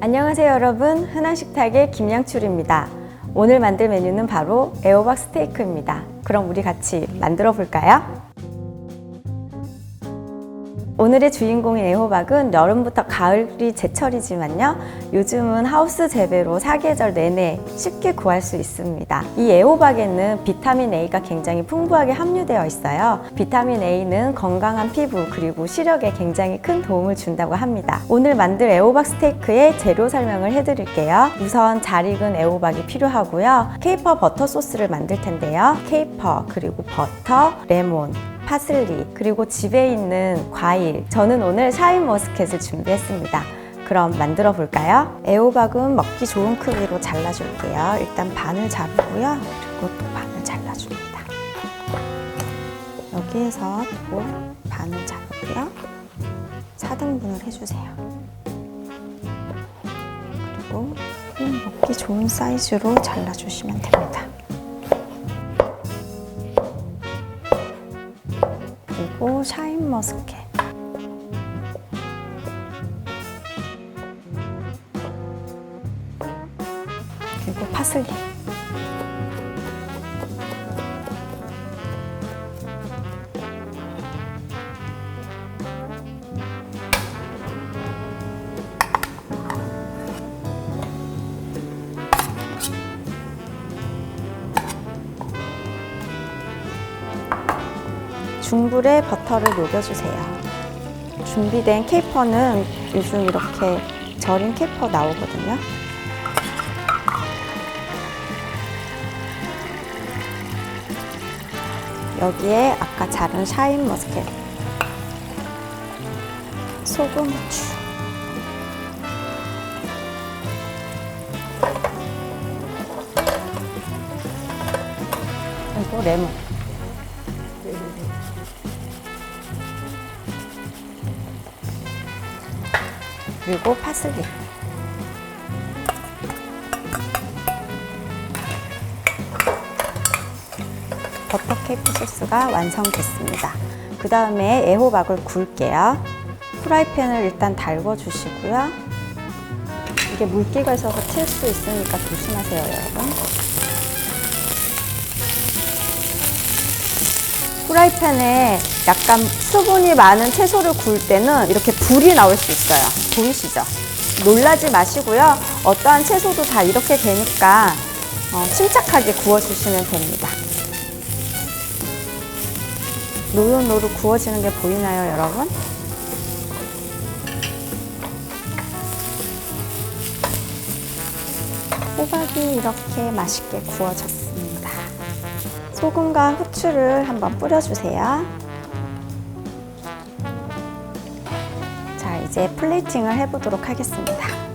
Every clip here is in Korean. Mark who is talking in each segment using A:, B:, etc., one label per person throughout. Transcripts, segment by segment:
A: 안녕하세요 여러분. 흔한식탁의 김양출입니다. 오늘 만들 메뉴는 바로 애호박 스테이크입니다. 그럼 우리 같이 만들어 볼까요? 오늘의 주인공인 애호박은 여름부터 가을이 제철이지만요. 요즘은 하우스 재배로 사계절 내내 쉽게 구할 수 있습니다. 이 애호박에는 비타민 A가 굉장히 풍부하게 함유되어 있어요. 비타민 A는 건강한 피부 그리고 시력에 굉장히 큰 도움을 준다고 합니다. 오늘 만들 애호박 스테이크의 재료 설명을 해드릴게요. 우선 잘 익은 애호박이 필요하고요. 케이퍼 버터 소스를 만들 텐데요. 케이퍼 그리고 버터, 레몬, 파슬리, 그리고 집에 있는 과일. 저는 오늘 샤인 머스켓을 준비했습니다. 그럼 만들어 볼까요? 애호박은 먹기 좋은 크기로 잘라줄게요. 일단 반을 자르고요. 그리고 또 반을 잘라줍니다. 여기에서 또 반을 자르고요. 4등분을 해주세요. 그리고 음, 먹기 좋은 사이즈로 잘라주시면 됩니다. 그리고 샤인 머스켓. 그리고 파슬리 중불에 버터를 녹여주세요. 준비된 케이퍼는 요즘 이렇게 절인 케이퍼 나오거든요. 여기에 아까 자른 샤인 머스켓, 소금, 후추, 그리고 레몬. 그리고 파슬리. 버터 케이크 소스가 완성됐습니다. 그 다음에 애호박을 구울게요. 프라이팬을 일단 달궈 주시고요. 이게 물기가 있어서 튈 수 있으니까 조심하세요, 여러분. 프라이팬에 약간 수분이 많은 채소를 구울 때는 이렇게 불이 나올 수 있어요. 보이시죠? 놀라지 마시고요. 어떠한 채소도 다 이렇게 되니까 어, 침착하게 구워주시면 됩니다. 노릇노릇 구워지는 게 보이나요, 여러분? 호박이 이렇게 맛있게 구워졌습니다. 소금과 후추를 한번 뿌려주세요. 자, 이제 플레이팅을 해보도록 하겠습니다.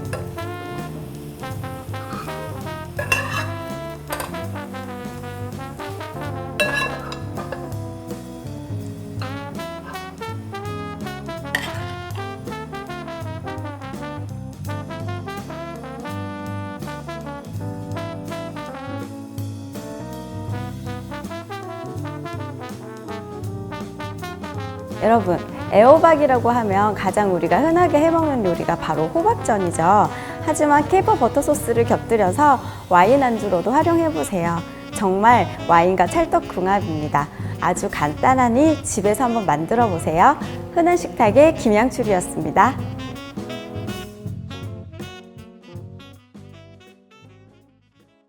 A: 여러분, 애호박이라고 하면 가장 우리가 흔하게 해먹는 요리가 바로 호박전이죠. 하지만 케이퍼 버터 소스를 곁들여서 와인 안주로도 활용해보세요. 정말 와인과 찰떡궁합입니다. 아주 간단하니 집에서 한번 만들어 보세요. 흔한 식탁의 김양출이었습니다.